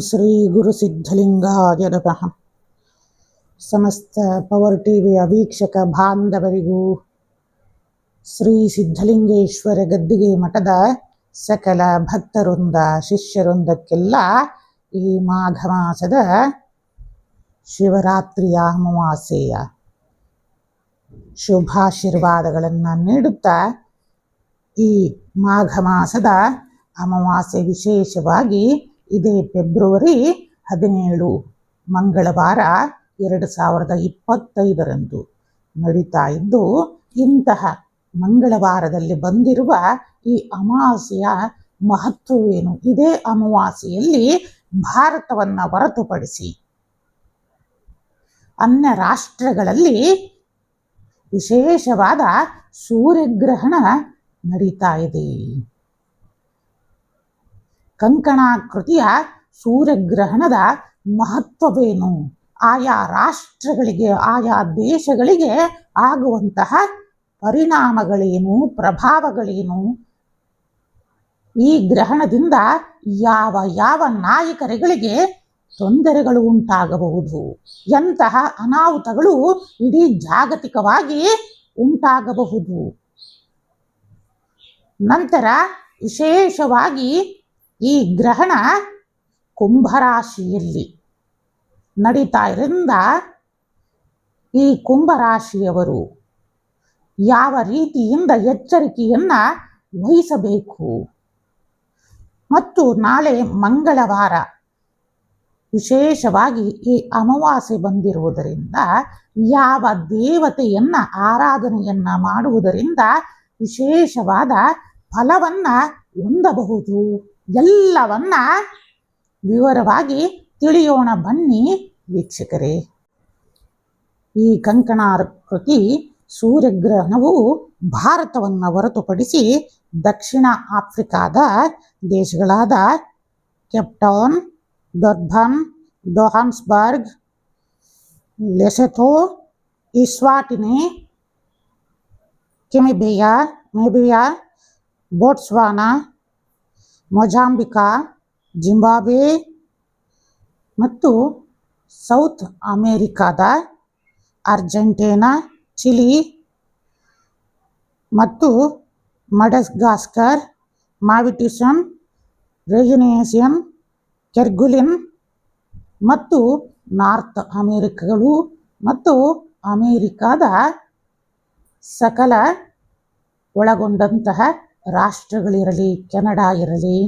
ಶ್ರೀ ಗುರು ಸಿದ್ಧಲಿಂಗಾಯ ನಮಃ. ಸಮಸ್ತ ಪವರ್ ಟಿವಿಯ ವೀಕ್ಷಕ ಬಾಂಧವರಿಗೂ ಶ್ರೀ ಸಿದ್ಧಲಿಂಗೇಶ್ವರ ಗದ್ದಿಗೆ ಮಠದ ಸಕಲ ಭಕ್ತರೊಂದ ಶಿಷ್ಯರೊಂದಕ್ಕೆಲ್ಲ ಈ ಮಾಘ ಮಾಸದ ಶಿವರಾತ್ರಿಯ ಅಮಾವಾಸ್ಯೆಯ ಶುಭಾಶೀರ್ವಾದಗಳನ್ನು ನೀಡುತ್ತಾ ಈ ಮಾಘ ಮಾಸದ ಅಮಾವಾಸ್ಯೆ ವಿಶೇಷವಾಗಿ ಇದೇ ಫೆಬ್ರವರಿ ಹದಿನೇಳು, ಮಂಗಳವಾರ ಎರಡು ಸಾವಿರದ ಇಪ್ಪತ್ತೈದರಂದು ನಡೀತಾ ಇದ್ದು, ಇಂತಹ ಮಂಗಳವಾರದಲ್ಲಿ ಬಂದಿರುವ ಈ ಅಮಾವಾಸ್ಯೆಯ ಮಹತ್ವವೇನು? ಇದೇ ಅಮಾವಾಸ್ಯೆಯಲ್ಲಿ ಭಾರತವನ್ನು ಹೊರತುಪಡಿಸಿ ಅನ್ಯ ರಾಷ್ಟ್ರಗಳಲ್ಲಿ ವಿಶೇಷವಾದ ಸೂರ್ಯಗ್ರಹಣ ನಡೀತಾ ಇದೆ. ಕಂಕಣಾಕೃತಿಯ ಸೂರ್ಯಗ್ರಹಣದ ಮಹತ್ವವೇನು? ಆಯಾ ರಾಷ್ಟ್ರಗಳಿಗೆ, ಆಯಾ ದೇಶಗಳಿಗೆ ಆಗುವಂತಹ ಪರಿಣಾಮಗಳೇನು, ಪ್ರಭಾವಗಳೇನು? ಈ ಗ್ರಹಣದಿಂದ ಯಾವ ಯಾವ ನಾಯಕರುಗಳಿಗೆ ತೊಂದರೆಗಳು ಉಂಟಾಗಬಹುದು? ಎಂತಹ ಅನಾಹುತಗಳು ಇಡೀ ಜಾಗತಿಕವಾಗಿ ಉಂಟಾಗಬಹುದು? ನಂತರ ವಿಶೇಷವಾಗಿ ಈ ಗ್ರಹಣ ಕುಂಭರಾಶಿಯಲ್ಲಿ ನಡೀತಾ ಇರಿಂದ ಈ ಕುಂಭರಾಶಿಯವರು ಯಾವ ರೀತಿಯಿಂದ ಎಚ್ಚರಿಕೆಯನ್ನು ವಹಿಸಬೇಕು? ಮತ್ತು ನಾಳೆ ಮಂಗಳವಾರ ವಿಶೇಷವಾಗಿ ಈ ಅಮಾವಾಸ್ಯೆ ಬಂದಿರುವುದರಿಂದ ಯಾವ ದೇವತೆಯನ್ನು ಆರಾಧನೆಯನ್ನ ಮಾಡುವುದರಿಂದ ವಿಶೇಷವಾದ ಫಲವನ್ನ ಹೊಂದಬಹುದು? ಎಲ್ಲವನ್ನ ವಿವರವಾಗಿ ತಿಳಿಯೋಣ ಬನ್ನಿ ವೀಕ್ಷಕರೇ. ಈ ಕಂಕಣಾಕೃತಿ ಸೂರ್ಯಗ್ರಹಣವು ಭಾರತವನ್ನು ಹೊರತುಪಡಿಸಿ ದಕ್ಷಿಣ ಆಫ್ರಿಕಾದ ದೇಶಗಳಾದ Cape Town Durban Johannesburg, Lesotho, Eswatini, ಕೆಮಿಬಿಯಾ, ಮೆಬಿಯಾ, ಬೋಟ್ಸ್ವಾನಾ ಮೊಜಾಂಬಿಕಾ, ಜಿಂಬಾಬ್ವೆ ಮತ್ತು ಸೌತ್ ಅಮೇರಿಕಾದ ಅರ್ಜೆಂಟೀನಾ, ಚಿಲಿ ಮತ್ತು ಮಡಸ್ಗಾಸ್ಕರ್ ಮಾವಿಟಿಸನ್ ರೆಯುನೇಸಿಯನ್ ಕೆರ್ಗುಲಿನ್ ಮತ್ತು ನಾರ್ತ್ ಅಮೇರಿಕಗಳು ಮತ್ತು ಅಮೇರಿಕಾದ ಸಕಲ ಒಳಗೊಂಡಂತಹ ರಾಷ್ಟ್ರಗಳಿರಲಿ, ಕೆನಡಾ ಇರಲಿ,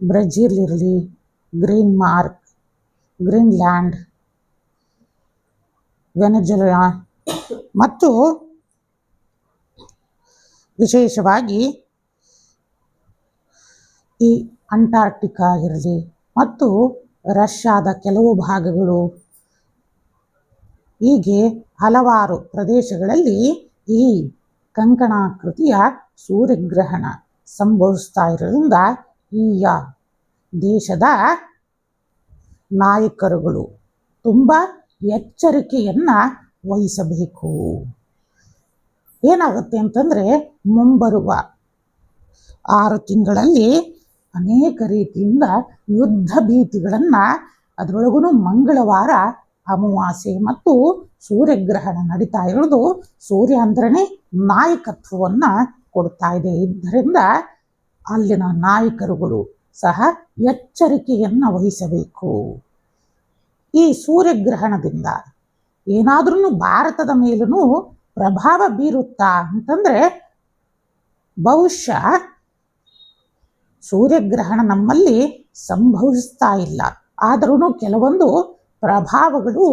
ಬ್ರೆಜಿಲ್ ಇರಲಿ, ಗ್ರೀನ್ ಮಾರ್ಕ್, ಗ್ರೀನ್ಲ್ಯಾಂಡ್, ವೆನೆಜುಲಾ ಮತ್ತು ವಿಶೇಷವಾಗಿ ಈ ಅಂಟಾರ್ಟಿಕಾ ಇರಲಿ ಮತ್ತು ರಷ್ಯಾದ ಕೆಲವು ಭಾಗಗಳು ಹೀಗೆ ಹಲವಾರು ಪ್ರದೇಶಗಳಲ್ಲಿ ಈ ಕಂಕಣಾಕೃತಿಯ ಸೂರ್ಯಗ್ರಹಣ ಸಂಭವಿಸ್ತಾ ಇರೋದ್ರಿಂದ ಈ ದೇಶದ ನಾಯಕರುಗಳು ತುಂಬ ಎಚ್ಚರಿಕೆಯನ್ನು ವಹಿಸಬೇಕು. ಏನಾಗುತ್ತೆ ಅಂತಂದರೆ ಮುಂಬರುವ ಆರು ತಿಂಗಳಲ್ಲಿ ಅನೇಕ ರೀತಿಯಿಂದ ಯುದ್ಧ ಭೀತಿಗಳನ್ನು ಅದರೊಳಗೂ ಮಂಗಳವಾರ ಅಮಾವಾಸ್ಯೆ ಮತ್ತು ಸೂರ್ಯಗ್ರಹಣ ನಡೀತಾ ಇರೋದು ಸೂರ್ಯ ಅಂದ್ರೇ ನಾಯಕತ್ವವನ್ನು ಕೊಡ್ತಾ ಇದೆ. ಇದರಿಂದ ಅಲ್ಲಿನ ನಾಯಕರುಗಳು ಸಹ ಎಚ್ಚರಿಕೆಯನ್ನು ವಹಿಸಬೇಕು. ಈ ಸೂರ್ಯಗ್ರಹಣದಿಂದ ಏನಾದ್ರೂ ಭಾರತದ ಮೇಲೂ ಪ್ರಭಾವ ಬೀರುತ್ತಾ ಅಂತಂದರೆ ಬಹುಶಃ ಸೂರ್ಯಗ್ರಹಣ ನಮ್ಮಲ್ಲಿ ಸಂಭವಿಸ್ತಾ ಇಲ್ಲ. ಆದರೂ ಕೆಲವೊಂದು ಪ್ರಭಾವಗಳು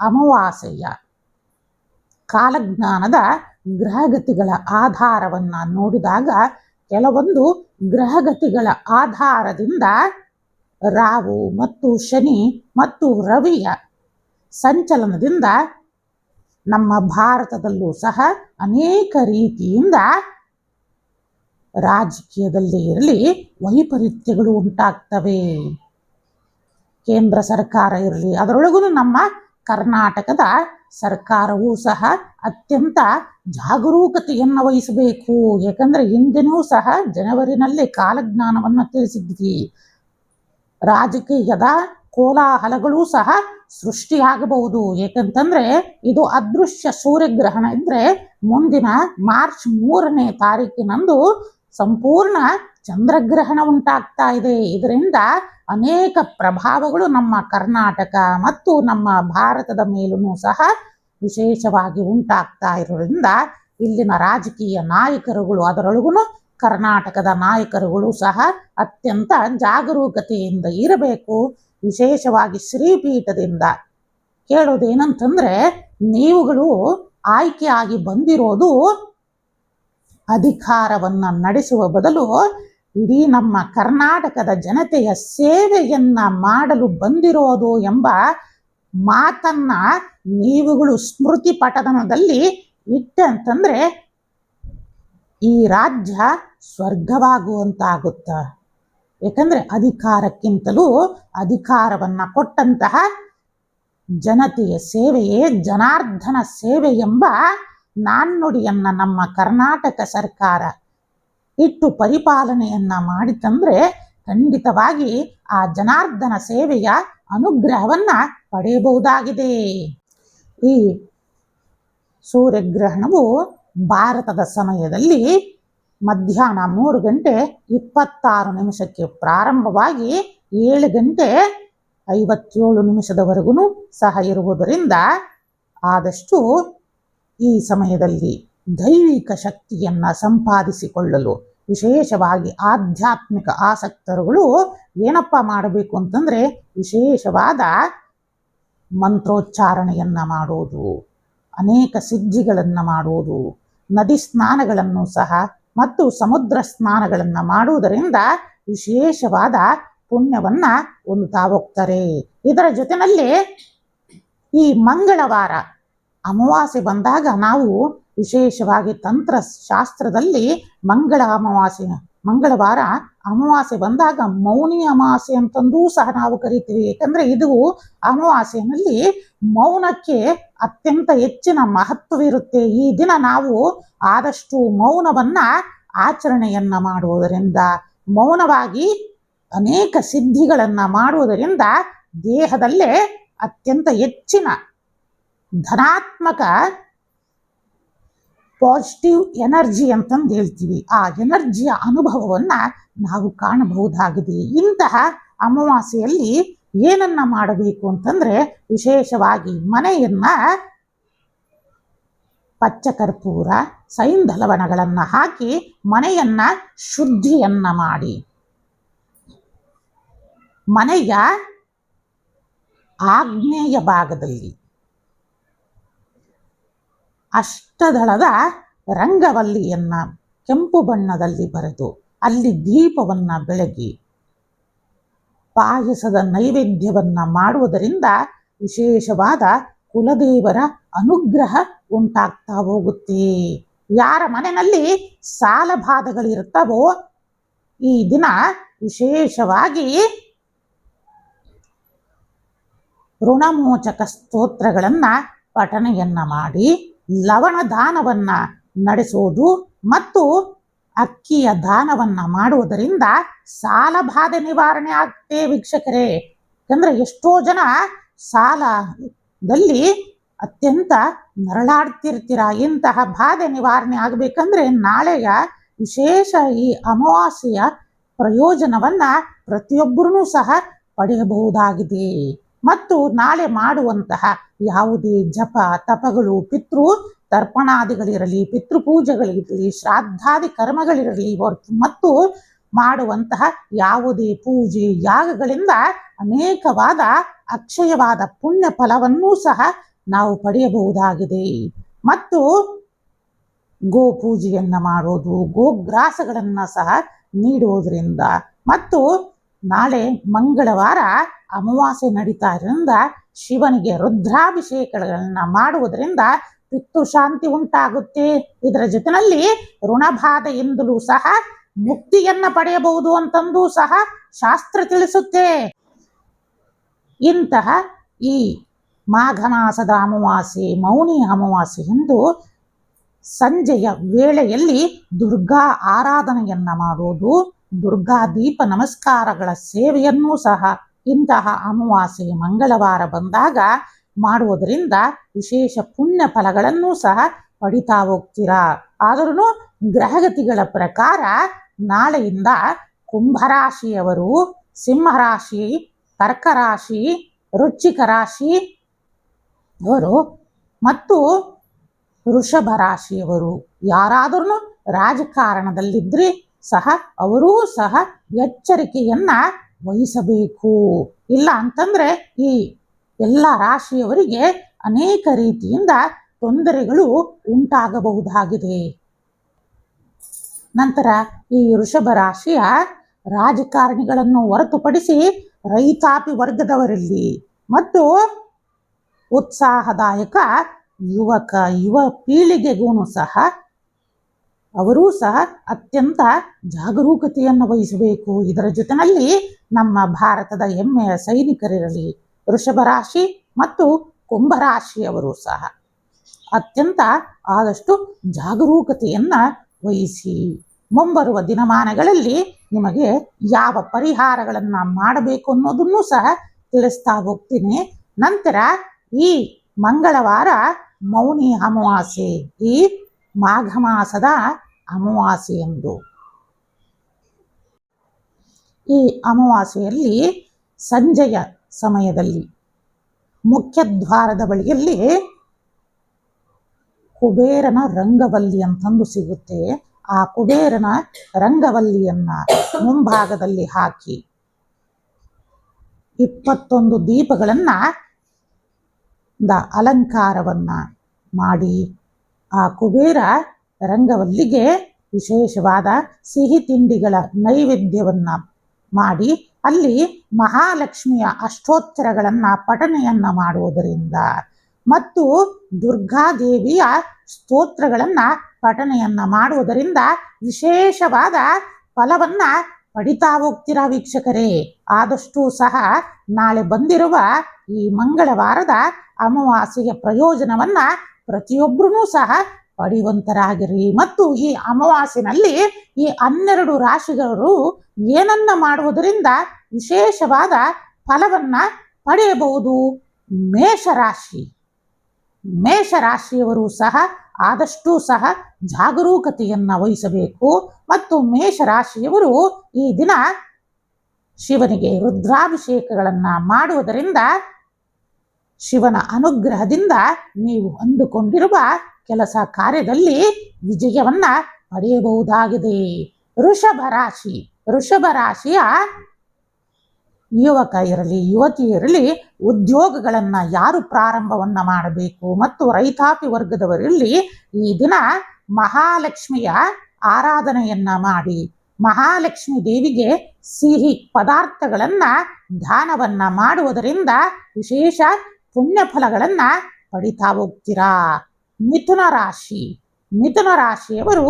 ಅಮಾವಾಸ್ಯ ಕಾಲಜ್ಞಾನದ ಗ್ರಹಗತಿಗಳ ಆಧಾರವನ್ನು ನೋಡಿದಾಗ ಕೆಲವೊಂದು ಗ್ರಹಗತಿಗಳ ಆಧಾರದಿಂದ ರಾವು ಮತ್ತು ಶನಿ ಮತ್ತು ರವಿಯ ಸಂಚಲನದಿಂದ ನಮ್ಮ ಭಾರತದಲ್ಲೂ ಸಹ ಅನೇಕ ರೀತಿಯಿಂದ ರಾಜಕೀಯದಲ್ಲಿ ಇರಲಿ ವೈಪರೀತ್ಯಗಳು ಉಂಟಾಗ್ತವೆ. ಕೇಂದ್ರ ಸರ್ಕಾರ ಇರಲಿ ಅದರೊಳಗೂ ನಮ್ಮ ಕರ್ನಾಟಕದ ಸರ್ಕಾರವೂ ಸಹ ಅತ್ಯಂತ ಜಾಗರೂಕತೆಯನ್ನು ವಹಿಸಬೇಕು. ಯಾಕಂದರೆ ಹಿಂದಿನೂ ಸಹ ಜನವರಿನಲ್ಲಿ ಕಾಲಜ್ಞಾನವನ್ನು ತಿಳಿಸಿದ್ವಿ. ರಾಜಕೀಯದ ಕೋಲಾಹಲಗಳು ಸಹ ಸೃಷ್ಟಿಯಾಗಬಹುದು. ಏಕೆಂತಂದ್ರೆ ಇದು ಅದೃಶ್ಯ ಸೂರ್ಯಗ್ರಹಣ ಇದ್ರೆ ಮುಂದಿನ ಮಾರ್ಚ್ ಮೂರನೇ ತಾರೀಕಿನಂದು ಸಂಪೂರ್ಣ ಚಂದ್ರಗ್ರಹಣ ಉಂಟಾಗ್ತಾ ಇದೆ. ಇದರಿಂದ ಅನೇಕ ಪ್ರಭಾವಗಳು ನಮ್ಮ ಕರ್ನಾಟಕ ಮತ್ತು ನಮ್ಮ ಭಾರತದ ಮೇಲೂ ಸಹ ವಿಶೇಷವಾಗಿ ಉಂಟಾಗ್ತಾ ಇರೋದ್ರಿಂದ ಇಲ್ಲಿನ ರಾಜಕೀಯ ನಾಯಕರುಗಳು ಅದರೊಳಗೂ ಕರ್ನಾಟಕದ ನಾಯಕರುಗಳು ಸಹ ಅತ್ಯಂತ ಜಾಗರೂಕತೆಯಿಂದ ಇರಬೇಕು. ವಿಶೇಷವಾಗಿ ಶ್ರೀಪೀಠದಿಂದ. ಕೇಳೋದೇನಂತಂದ್ರೆ, ನೀವುಗಳು ಆಯ್ಕೆಯಾಗಿ ಬಂದಿರೋದು ಅಧಿಕಾರವನ್ನ ನಡೆಸುವ ಬದಲು ಇಡೀ ನಮ್ಮ ಕರ್ನಾಟಕದ ಜನತೆಯ ಸೇವೆಯನ್ನ ಮಾಡಲು ಬಂದಿರೋದು ಎಂಬ ಮಾತನ್ನ ನೀವುಗಳು ಸ್ಮೃತಿ ಪಟದನದಲ್ಲಿ ಇಟ್ಟಂತಂದ್ರೆ ಈ ರಾಜ್ಯ ಸ್ವರ್ಗವಾಗುವಂತಾಗುತ್ತ. ಯಾಕಂದ್ರೆ ಅಧಿಕಾರಕ್ಕಿಂತಲೂ ಅಧಿಕಾರವನ್ನ ಕೊಟ್ಟಂತಹ ಜನತೆಯ ಸೇವೆಯೇ ಜನಾರ್ದನ ಸೇವೆ ಎಂಬ ನಾಣ್ಣುಡಿಯನ್ನ ನಮ್ಮ ಕರ್ನಾಟಕ ಸರ್ಕಾರ ಇಟ್ಟು ಪರಿಪಾಲನೆಯನ್ನ ಮಾಡಿತಂದರೆ ಖಂಡಿತವಾಗಿ ಆ ಜನಾರ್ದನ ಸೇವೆಯ ಅನುಗ್ರಹವನ್ನ ಪಡೆಯಬಹುದಾಗಿದೆ. ಈ ಸೂರ್ಯಗ್ರಹಣವು ಭಾರತದ ಸಮಯದಲ್ಲಿ ಮಧ್ಯಾಹ್ನ ಮೂರು ಗಂಟೆ ಇಪ್ಪತ್ತಾರು ನಿಮಿಷಕ್ಕೆ ಪ್ರಾರಂಭವಾಗಿ ಏಳು ಗಂಟೆ ಐವತ್ತೇಳು ನಿಮಿಷದವರೆಗೂ ಸಹ ಇರುವುದರಿಂದ ಆದಷ್ಟು ಈ ಸಮಯದಲ್ಲಿ ದೈವಿಕ ಶಕ್ತಿಯನ್ನ ಸಂಪಾದಿಸಿಕೊಳ್ಳಲು ವಿಶೇಷವಾಗಿ ಆಧ್ಯಾತ್ಮಿಕ ಆಸಕ್ತರುಗಳು ಏನಪ್ಪ ಮಾಡಬೇಕು ಅಂತಂದ್ರೆ ವಿಶೇಷವಾದ ಮಂತ್ರೋಚ್ಚಾರಣೆಯನ್ನು ಮಾಡುವುದು ಅನೇಕ ಸಿದ್ಧಿಗಳನ್ನ ಮಾಡುವುದು ನದಿ ಸ್ನಾನಗಳನ್ನು ಸಹ ಮತ್ತು ಸಮುದ್ರ ಸ್ನಾನಗಳನ್ನು ಮಾಡುವುದರಿಂದ ವಿಶೇಷವಾದ ಪುಣ್ಯವನ್ನ ಹೊಂದುತ್ತಾ ಹೋಗ್ತಾರೆ. ಇದರ ಜೊತೆಯಲ್ಲಿ ಈ ಮಂಗಳವಾರ ಅಮಾವಾಸ್ಯೆ ಬಂದಾಗ ನಾವು ವಿಶೇಷವಾಗಿ ತಂತ್ರ ಶಾಸ್ತ್ರದಲ್ಲಿ ಮಂಗಳ ಅಮಾವಾಸ್ಯೆ, ಮಂಗಳವಾರ ಅಮಾವಾಸ್ಯೆ ಬಂದಾಗ ಮೌನಿ ಅಮಾವಾಸ್ಯೆ ಅಂತಂದೂ ಸಹ ನಾವು ಕರಿತೀವಿ. ಯಾಕಂದ್ರೆ ಇದು ಅಮಾವಾಸ್ಯೆನಲ್ಲಿ ಮೌನಕ್ಕೆ ಅತ್ಯಂತ ಹೆಚ್ಚಿನ ಮಹತ್ವವಿರುತ್ತೆ. ಈ ದಿನ ನಾವು ಆದಷ್ಟು ಮೌನವನ್ನು ಆಚರಣೆಯನ್ನು ಮಾಡುವುದರಿಂದ, ಮೌನವಾಗಿ ಅನೇಕ ಸಿದ್ಧಿಗಳನ್ನು ಮಾಡುವುದರಿಂದ ದೇಹದಲ್ಲೇ ಅತ್ಯಂತ ಹೆಚ್ಚಿನ ಧನಾತ್ಮಕ ಪಾಸಿಟಿವ್ ಎನರ್ಜಿ ಅಂತಂದು ಹೇಳ್ತೀವಿ. ಆ ಎನರ್ಜಿಯ ಅನುಭವವನ್ನು ನಾವು ಕಾಣಬಹುದಾಗಿದೆ. ಇಂತಹ ಅಮಾವಾಸ್ಯೆಯಲ್ಲಿ ಏನನ್ನ ಮಾಡಬೇಕು ಅಂತಂದ್ರೆ ವಿಶೇಷವಾಗಿ ಮನೆಯನ್ನ ಪಚ್ಚಕರ್ಪೂರ, ಸೈಂಧಲವನಗಳನ್ನು ಹಾಕಿ ಮನೆಯನ್ನ ಶುದ್ಧಿಯನ್ನ ಮಾಡಿ. ಮನೆಯ ಆಗ್ನೇಯ ಭಾಗದಲ್ಲಿ ಅಷ್ಟದಳದ ರಂಗವಲ್ಲಿಯನ್ನ ಕೆಂಪು ಬಣ್ಣದಲ್ಲಿ ಬರೆದು ಅಲ್ಲಿ ದೀಪವನ್ನ ಬೆಳಗಿ ಪಾಯಸದ ನೈವೇದ್ಯವನ್ನ ಮಾಡುವುದರಿಂದ ವಿಶೇಷವಾದ ಕುಲದೇವರ ಅನುಗ್ರಹ ಉಂಟಾಗ್ತಾ ಹೋಗುತ್ತೆ. ಯಾರ ಮನೆಯಲ್ಲಿ ಸಾಲ ಬಾಧೆಗಳಿರುತ್ತವೋ ಈ ದಿನ ವಿಶೇಷವಾಗಿ ಋಣಮೋಚಕ ಸ್ತೋತ್ರಗಳನ್ನು ಪಠನೆಯನ್ನು ಮಾಡಿ ಲವಣ ದಾನವನ್ನು ನಡೆಸೋದು ಮತ್ತು ಅಕ್ಕಿಯ ದಾನವನ್ನ ಮಾಡುವುದರಿಂದ ಸಾಲ ಬಾಧೆ ನಿವಾರಣೆ ಆಗ್ತೇ ವೀಕ್ಷಕರೇ. ಯಾಕಂದ್ರೆ ಎಷ್ಟೋ ಜನ ಸಾಲದಲ್ಲಿ ಅತ್ಯಂತ ನರಳಾಡ್ತಿರ್ತೀರ, ಇಂತಹ ಬಾಧೆ ನಿವಾರಣೆ ಆಗಬೇಕಂದ್ರೆ ನಾಳೆಯ ವಿಶೇಷ ಈ ಅಮಾವಾಸ್ಯೆಯ ಪ್ರಯೋಜನವನ್ನ ಪ್ರತಿಯೊಬ್ಬರೂ ಸಹ ಪಡೆಯಬಹುದಾಗಿದೆ. ಮತ್ತು ನಾಳೆ ಮಾಡುವಂತಹ ಯಾವುದೇ ಜಪ, ತಪಗಳು, ಪಿತೃ ತರ್ಪಣಾದಿಗಳಿರಲಿ ಪಿತೃಪೂಜೆಗಳಿರಲಿ ಶ್ರಾದ್ದಾದಿ ಕರ್ಮಗಳಿರಲಿ ಮತ್ತು ಮಾಡುವಂತಹ ಯಾವುದೇ ಪೂಜೆ, ಯಾಗಗಳಿಂದ ಅನೇಕವಾದ ಅಕ್ಷಯವಾದ ಪುಣ್ಯ ಫಲವನ್ನೂ ಸಹ ನಾವು ಪಡೆಯಬಹುದಾಗಿದೆ. ಮತ್ತು ಗೋ ಪೂಜೆಯನ್ನ ಮಾಡೋದು, ಗೋಗ್ರಾಸಗಳನ್ನು ಸಹ ನೀಡುವುದರಿಂದ ಮತ್ತು ನಾಳೆ ಮಂಗಳವಾರ ಅಮಾವಾಸ್ಯೆ ನಡೀತಾ ಇರೋದ್ರಿಂದ ಶಿವನಿಗೆ ರುದ್ರಾಭಿಷೇಕಗಳನ್ನ ಮಾಡುವುದರಿಂದ ಪಿತ್ತು ಶಾಂತಿ ಉಂಟಾಗುತ್ತೆ. ಇದರ ಜೊತೆಯಲ್ಲಿ ಋಣಬಾಧೆಯಿಂದಲೂ ಸಹ ಮುಕ್ತಿಯನ್ನ ಪಡೆಯಬಹುದು ಅಂತಂದು ಸಹ ಶಾಸ್ತ್ರ ತಿಳಿಸುತ್ತೆ. ಇಂತಹ ಈ ಮಾಘ ಮಾಸದ ಅಮಾವಾಸ್ಯೆ, ಮೌನಿ ಅಮಾವಾಸ್ಯೆ ಎಂದು ಸಂಜೆಯ ವೇಳೆಯಲ್ಲಿ ದುರ್ಗಾ ಆರಾಧನೆಯನ್ನ ಮಾಡುವುದು ದುರ್ಗಾ ದೀಪ ನಮಸ್ಕಾರಗಳ ಸೇವೆಯನ್ನೂ ಸಹ ಇಂತಹ ಅಮಾವಾಸ್ಯೆ ಮಂಗಳವಾರ ಬಂದಾಗ ಮಾಡುವುದರಿಂದ ವಿಶೇಷ ಪುಣ್ಯ ಫಲಗಳನ್ನೂ ಸಹ ಪಡಿತಾ ಹೋಗ್ತೀರಾ? ಆದರೂ ಗ್ರಹಗತಿಗಳ ಪ್ರಕಾರ ನಾಳೆಯಿಂದ ಕುಂಭರಾಶಿಯವರು, ಸಿಂಹರಾಶಿ, ಕರ್ಕರಾಶಿ ರುಚಿಕ ರಾಶಿ ಅವರು ಮತ್ತು ವೃಷಭ ರಾಶಿಯವರು ಯಾರಾದರೂ ರಾಜಕಾರಣದಲ್ಲಿದ್ದರೆ ಸಹ ಅವರೂ ಸಹ ಎಚ್ಚರಿಕೆಯನ್ನ ವಹಿಸಬೇಕು. ಇಲ್ಲ ಅಂತಂದ್ರೆ ಈ ಎಲ್ಲ ರಾಶಿಯವರಿಗೆ ಅನೇಕ ರೀತಿಯಿಂದ ತೊಂದರೆಗಳು ಉಂಟಾಗಬಹುದಾಗಿದೆ. ನಂತರ ಈ ವೃಷಭ ರಾಶಿಯ ರಾಜಕಾರಣಿಗಳನ್ನು ಹೊರತುಪಡಿಸಿ ರೈತಾಪಿ ವರ್ಗದವರಲ್ಲಿ ಮತ್ತು ಉತ್ಸಾಹದಾಯಕ ಯುವಕ, ಯುವ ಪೀಳಿಗೆಗೂ ಸಹ ಅವರೂ ಸಹ ಅತ್ಯಂತ ಜಾಗರೂಕತೆಯನ್ನು ವಹಿಸಬೇಕು. ಇದರ ಜೊತೆಯಲ್ಲಿ ನಮ್ಮ ಭಾರತದ ಹೆಮ್ಮೆಯ ಸೈನಿಕರಿರಲಿ, ವೃಷಭ ರಾಶಿ ಮತ್ತು ಕುಂಭರಾಶಿಯವರು ಸಹ ಅತ್ಯಂತ ಆದಷ್ಟು ಜಾಗರೂಕತೆಯನ್ನು ವಹಿಸಿ. ಮುಂಬರುವ ದಿನಮಾನಗಳಲ್ಲಿ ನಿಮಗೆ ಯಾವ ಪರಿಹಾರಗಳನ್ನು ಮಾಡಬೇಕು ಅನ್ನೋದನ್ನು ಸಹ ತಿಳಿಸ್ತಾ ಹೋಗ್ತೀನಿ. ನಂತರ ಈ ಮಂಗಳವಾರ ಮೌನಿ ಅಮಾವಾಸ್ಯೆ, ಈ ಮಾಘ ಮಾಸದ ಅಮಾವಾಸ್ಯೆ ಎಂದು ಈ ಅಮಾವಾಸ್ಯೆಯಲ್ಲಿ ಸಂಜೆಯ ಸಮಯದಲ್ಲಿ, ಮುಖ್ಯದ್ವಾರದ ಬಳಿಯಲ್ಲಿ ಕುಬೇರನ ರಂಗವಲ್ಲಿ ಅಂತಂದು ಸಿಗುತ್ತೆ. ಆ ಕುಬೇರನ ರಂಗವಲ್ಲಿಯನ್ನ ಮುಂಭಾಗದಲ್ಲಿ ಹಾಕಿ ಇಪ್ಪತ್ತೊಂದು ದೀಪಗಳನ್ನ ದ ಅಲಂಕಾರವನ್ನ ಮಾಡಿ, ಆ ಕುಬೇರ ರಂಗವಲ್ಲಿಗೆ ವಿಶೇಷವಾದ ಸಿಹಿ ತಿಂಡಿಗಳ ನೈವೇದ್ಯವನ್ನ ಮಾಡಿ, ಅಲ್ಲಿ ಮಹಾಲಕ್ಷ್ಮಿಯ ಅಷ್ಟೋತ್ತರಗಳನ್ನು ಪಠನೆಯನ್ನ ಮಾಡುವುದರಿಂದ ಮತ್ತು ದುರ್ಗಾದೇವಿಯ ಸ್ತೋತ್ರಗಳನ್ನು ಪಠನೆಯನ್ನ ಮಾಡುವುದರಿಂದ ವಿಶೇಷವಾದ ಫಲವನ್ನ ಪಡಿತಾ ಹೋಗ್ತೀರಾ ವೀಕ್ಷಕರೇ. ಆದಷ್ಟು ಸಹ ನಾಳೆ ಬಂದಿರುವ ಈ ಮಂಗಳವಾರದ ಅಮಾವಾಸ್ಯೆಯ ಪ್ರಯೋಜನವನ್ನ ಪ್ರತಿಯೊಬ್ಬರೂ ಸಹ ಪಡೆಯುವಂತರಾಗಿರಿ ಮತ್ತು ಈ ಅಮಾವಾಸ್ಯೆನಲ್ಲಿ ಈ ಹನ್ನೆರಡು ರಾಶಿಗಳು ಏನನ್ನ ಮಾಡುವುದರಿಂದ ವಿಶೇಷವಾದ ಫಲವನ್ನ ಪಡೆಯಬಹುದು? ಮೇಷರಾಶಿ. ಮೇಷರಾಶಿಯವರು ಸಹ ಆದಷ್ಟು ಸಹ ಜಾಗರೂಕತೆಯನ್ನ ವಹಿಸಬೇಕು. ಮತ್ತು ಮೇಷರಾಶಿಯವರು ಈ ದಿನ ಶಿವನಿಗೆ ರುದ್ರಾಭಿಷೇಕಗಳನ್ನ ಮಾಡುವುದರಿಂದ ಶಿವನ ಅನುಗ್ರಹದಿಂದ ನೀವು ಅಂದುಕೊಂಡಿರುವ ಕೆಲಸ ಕಾರ್ಯದಲ್ಲಿ ವಿಜಯವನ್ನ ಪಡೆಯಬಹುದಾಗಿದೆ. ಋಷಭ ರಾಶಿ. ಋಷಭ ರಾಶಿಯ ಯುವಕ ಇರಲಿ, ಯುವತಿ ಇರಲಿ, ಉದ್ಯೋಗಗಳನ್ನು ಯಾರು ಪ್ರಾರಂಭವನ್ನ ಮಾಡಬೇಕು ಮತ್ತು ರೈತಾಪಿ ವರ್ಗದವರಲ್ಲಿ ಈ ದಿನ ಮಹಾಲಕ್ಷ್ಮಿಯ ಆರಾಧನೆಯನ್ನ ಮಾಡಿ, ಮಹಾಲಕ್ಷ್ಮಿ ದೇವಿಗೆ ಸಿಹಿ ಪದಾರ್ಥಗಳನ್ನು ದಾನವನ್ನು ಮಾಡುವುದರಿಂದ ವಿಶೇಷ ಪುಣ್ಯ ಫಲಗಳನ್ನ ಪಡಿತಾ ಹೋಗ್ತೀರಾ? ಮಿಥುನ ರಾಶಿ. ಮಿಥುನ ರಾಶಿಯವರು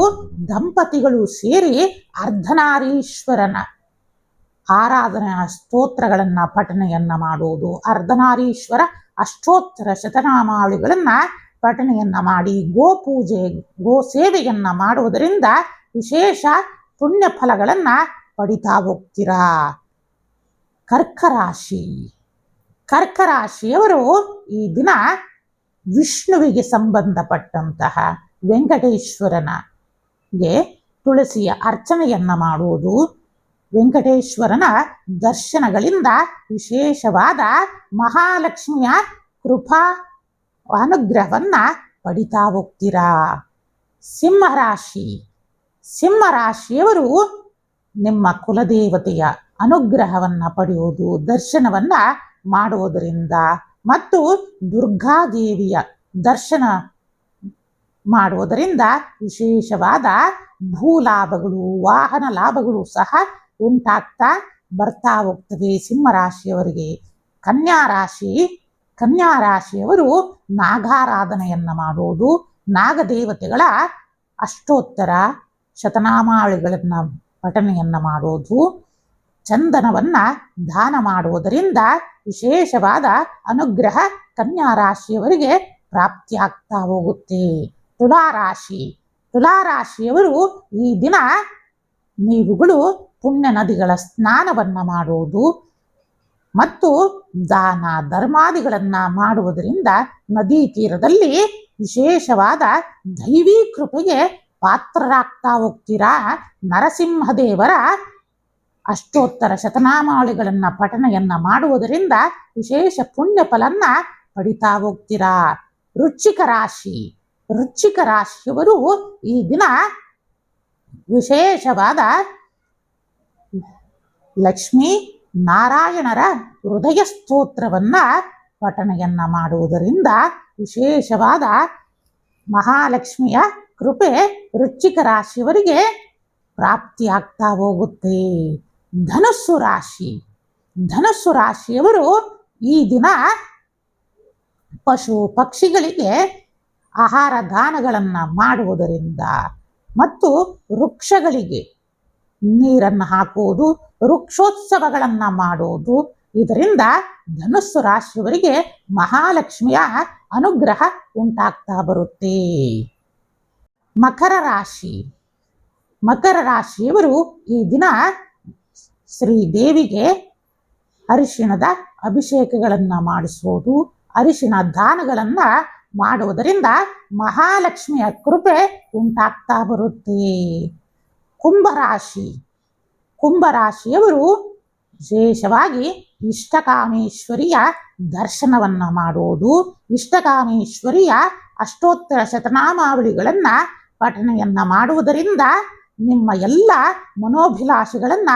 ದಂಪತಿಗಳು ಸೇರಿ ಅರ್ಧನಾರೀಶ್ವರನ ಆರಾಧನಾ, ಸ್ತೋತ್ರಗಳನ್ನು, ಪಠನೆಯನ್ನ ಮಾಡುವುದು ಅರ್ಧನಾರೀಶ್ವರ, ಅಷ್ಟೋತ್ತರ ಶತನಾಮಾವಳಿಗಳನ್ನ ಪಠನೆಯನ್ನ ಮಾಡಿ ಗೋಪೂಜೆ ಗೋ ಸೇವೆಯನ್ನ ಮಾಡುವುದರಿಂದ ವಿಶೇಷ ಪುಣ್ಯ ಫಲಗಳನ್ನು ಪಡಿತಾ ಹೋಗ್ತೀರಾ? ಕರ್ಕರಾಶಿ ಕರ್ಕರಾಶಿಯವರು ಈ ದಿನ ವಿಷ್ಣುವಿಗೆ ಸಂಬಂಧಪಟ್ಟಂತಹ ವೆಂಕಟೇಶ್ವರನಗೆ ತುಳಸಿಯ ಅರ್ಚನೆಯನ್ನು ಮಾಡುವುದು ವೆಂಕಟೇಶ್ವರನ ದರ್ಶನಗಳಿಂದ ವಿಶೇಷವಾದ ಮಹಾಲಕ್ಷ್ಮಿಯ ಕೃಪಾ ಅನುಗ್ರಹವನ್ನ ಪಡಿತಾ ಹೋಗ್ತೀರಾ? ಸಿಂಹರಾಶಿ. ಸಿಂಹರಾಶಿಯವರು ನಿಮ್ಮ ಕುಲದೇವತೆಯ ಅನುಗ್ರಹವನ್ನ ಪಡೆಯುವುದು, ದರ್ಶನವನ್ನ ಮಾಡುವುದರಿಂದ ಮತ್ತು ದುರ್ಗಾದೇವಿಯ ದರ್ಶನ ಮಾಡುವುದರಿಂದ ವಿಶೇಷವಾದ ಭೂಲಾಭಗಳು, ವಾಹನ ಲಾಭಗಳು ಸಹ ಉಂಟಾಗ್ತಾ ಬರ್ತಾ ಹೋಗ್ತವೆ ಸಿಂಹರಾಶಿಯವರಿಗೆ. ಕನ್ಯಾ ರಾಶಿ, ಕನ್ಯಾ ರಾಶಿಯವರು ನಾಗಾರಾಧನೆಯನ್ನ ಮಾಡುವುದು, ನಾಗದೇವತೆಗಳ ಅಷ್ಟೋತ್ತರ ಶತನಾಮಾವಳಿಗಳನ್ನು ಪಠನೆಯನ್ನ ಮಾಡೋದು ಚಂದನವನ್ನ ದಾನ ಮಾಡುವುದರಿಂದ ವಿಶೇಷವಾದ ಅನುಗ್ರಹ ಕನ್ಯಾ ರಾಶಿಯವರಿಗೆ ಪ್ರಾಪ್ತಿಯಾಗ್ತಾ ಹೋಗುತ್ತೆ. ತುಲಾರಾಶಿ. ತುಲಾರಾಶಿಯವರು ಈ ದಿನ ನೀವುಗಳು ಪುಣ್ಯ ನದಿಗಳ ಸ್ನಾನವನ್ನ ಮಾಡುವುದು ಮತ್ತು ದಾನ ಧರ್ಮಾದಿಗಳನ್ನು ಮಾಡುವುದರಿಂದ ನದಿ ತೀರದಲ್ಲಿ ವಿಶೇಷವಾದ ದೈವಿ ಕೃಪೆಗೆ ಪಾತ್ರರಾಗ್ತಾ ಹೋಗ್ತೀರಾ? ನರಸಿಂಹದೇವರ ಅಷ್ಟೋತ್ತರ ಶತನಾಮಾವಳಿಗಳನ್ನ ಪಠಣೆಯನ್ನ ಮಾಡುವುದರಿಂದ ವಿಶೇಷ ಪುಣ್ಯ ಫಲನ್ನ ಪಡಿತಾ ಹೋಗ್ತೀರಾ? ರುಚಿಕ ರಾಶಿ. ವೃಶ್ಚಿಕ ರಾಶಿಯವರು ಈ ದಿನ ವಿಶೇಷವಾದ ಲಕ್ಷ್ಮೀ ನಾರಾಯಣರ ಹೃದಯ ಸ್ತೋತ್ರವನ್ನ ಪಠಣೆಯನ್ನ ಮಾಡುವುದರಿಂದ ವಿಶೇಷವಾದ ಮಹಾಲಕ್ಷ್ಮಿಯ ಕೃಪೆ ರುಚಿಕ ರಾಶಿಯವರಿಗೆ ಪ್ರಾಪ್ತಿಯಾಗ್ತಾ ಹೋಗುತ್ತೆ. ಧನಸ್ಸು ರಾಶಿ. ಧನಸ್ಸು ರಾಶಿಯವರು ಈ ದಿನ ಪಶು ಪಕ್ಷಿಗಳಿಗೆ ಆಹಾರ ದಾನಗಳನ್ನು ಮಾಡುವುದರಿಂದ ಮತ್ತು ವೃಕ್ಷಗಳಿಗೆ ನೀರನ್ನು ಹಾಕುವುದು, ವೃಕ್ಷೋತ್ಸವಗಳನ್ನು ಮಾಡುವುದು. ಇದರಿಂದ ಧನುಸ್ಸು ರಾಶಿಯವರಿಗೆ ಮಹಾಲಕ್ಷ್ಮಿಯ ಅನುಗ್ರಹ ಉಂಟಾಗ್ತಾ ಬರುತ್ತೆ. ಮಕರ ರಾಶಿ. ಮಕರ ರಾಶಿಯವರು ಈ ದಿನ ಶ್ರೀದೇವಿಗೆ ಅರಿಶಿಣದ ಅಭಿಷೇಕಗಳನ್ನು ಮಾಡಿಸುವುದು, ಅರಿಶಿಣ ದಾನಗಳನ್ನು ಮಾಡುವುದರಿಂದ ಮಹಾಲಕ್ಷ್ಮಿಯ ಕೃಪೆ ಉಂಟಾಗ್ತಾ ಬರುತ್ತೆ. ಕುಂಭರಾಶಿ. ಕುಂಭರಾಶಿಯವರು ವಿಶೇಷವಾಗಿ ಇಷ್ಟಕಾಮೇಶ್ವರಿಯ ದರ್ಶನವನ್ನ ಮಾಡುವುದು, ಇಷ್ಟಕಾಮೇಶ್ವರಿಯ ಅಷ್ಟೋತ್ತರ ಶತನಾಮಾವಳಿಗಳನ್ನು ಪಠನೆಯನ್ನು ಮಾಡುವುದರಿಂದ ನಿಮ್ಮ ಎಲ್ಲ ಮನೋಭಿಲಾಷೆಗಳನ್ನ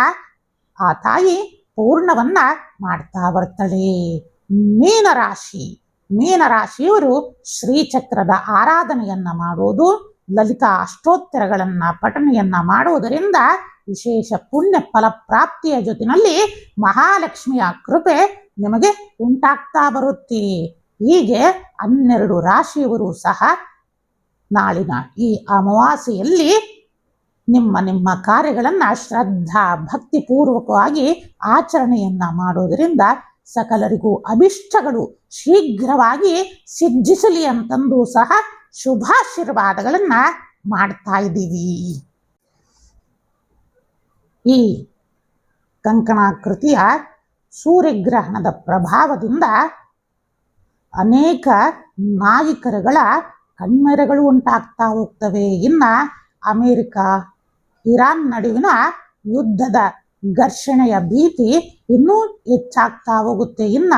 ಆ ತಾಯಿ ಪೂರ್ಣವನ್ನ ಮಾಡ್ತಾ ಬರ್ತಾಳೆ ಮೀನರಾಶಿ ಮೀನರಾಶಿಯವರು ಶ್ರೀಚಕ್ರದ ಆರಾಧನೆಯನ್ನ ಮಾಡುವುದು ಲಲಿತಾ ಅಷ್ಟೋತ್ತರಗಳನ್ನ ಪಠಣೆಯನ್ನ ಮಾಡುವುದರಿಂದ ವಿಶೇಷ ಪುಣ್ಯ ಫಲ ಪ್ರಾಪ್ತಿಯ ಜೊತೆಯಲ್ಲಿ ಮಹಾಲಕ್ಷ್ಮಿಯ ಕೃಪೆ ನಿಮಗೆ ಉಂಟಾಗ್ತಾ ಬರುತ್ತೆ. ಹೀಗೆ ಹನ್ನೆರಡು ರಾಶಿಯವರು ಸಹ ನಾಳಿನ ಈ ಅಮಾವಾಸ್ಯೆಯಲ್ಲಿ ನಿಮ್ಮ ನಿಮ್ಮ ಕಾರ್ಯಗಳನ್ನು ಶ್ರದ್ಧಾ, ಭಕ್ತಿಪೂರ್ವಕವಾಗಿ ಆಚರಣೆಯನ್ನ ಮಾಡೋದರಿಂದ ಸಕಲರಿಗೂ ಅಭಿಷ್ಟಗಳು ಶೀಘ್ರವಾಗಿ ಸಿದ್ಧಿಸಲಿ ಅಂತಂದು ಸಹ ಶುಭಾಶೀರ್ವಾದಗಳನ್ನು ಮಾಡ್ತಾ ಇದ್ದೀವಿ. ಈ ಕಂಕಣಾಕೃತಿಯ ಸೂರ್ಯಗ್ರಹಣದ ಪ್ರಭಾವದಿಂದ ಅನೇಕ ನಾಯಕರುಗಳ ಕಣ್ಮೆರೆಗಳು ಉಂಟಾಗ್ತಾ ಹೋಗ್ತವೆ. ಇನ್ನ ಅಮೇರಿಕ ಇರಾನ್ ನಡುವಿನ ಯುದ್ಧದ ಘರ್ಷಣೆಯ ಭೀತಿ ಇನ್ನೂ ಹೆಚ್ಚಾಗ್ತಾ ಹೋಗುತ್ತೆ. ಇನ್ನ